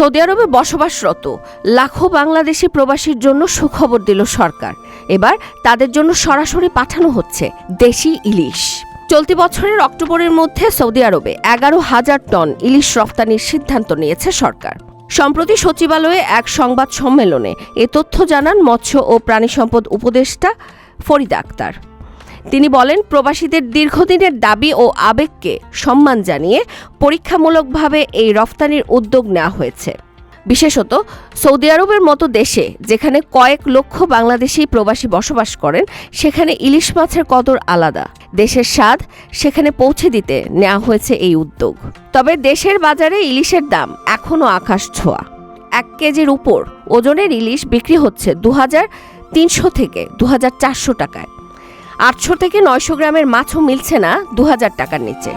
Saudi আরবে বসবাসরত লাখো বাংলাদেশি প্রবাসীর জন্য সুখবর দিল সরকার। এবার তাদের জন্য সরাসরি পাঠানো হচ্ছে দেশি ইলিশ। চলতি বছরের অক্টোবরের মধ্যে সৌদি আরবে এগারো হাজার টন ইলিশ রফতানির সিদ্ধান্ত নিয়েছে সরকার। সম্প্রতি সচিবালয়ে এক সংবাদ সম্মেলনে এ তথ্য জানান মৎস্য ও প্রাণী সম্পদ উপদেষ্টা ফরিদা আক্তার। তিনি বলেন, প্রবাসীদের দীর্ঘদিনের দাবি ও আবেগকে সম্মান জানিয়ে পরীক্ষামূলকভাবে এই রফতানির উদ্যোগ নেওয়া হয়েছে। বিশেষত, সৌদি আরবের মতো দেশে, যেখানে কয়েক লক্ষ বাংলাদেশি প্রবাসী বসবাস করেন, সেখানে ইলিশ মাছের কদর আলাদা। দেশের স্বাদ সেখানে পৌঁছে দিতে নেওয়া হয়েছে এই উদ্যোগ। তবে দেশের বাজারে ইলিশের দাম এখনও আকাশ ছোঁয়া। এক কেজির উপর ওজনের ইলিশ বিক্রি হচ্ছে দু তিনশো থেকে দু হাজার চারশো টাকায়। আটশো থেকে নয়শো গ্রামের মাছও মিলছে না দু হাজার টাকার নিচে।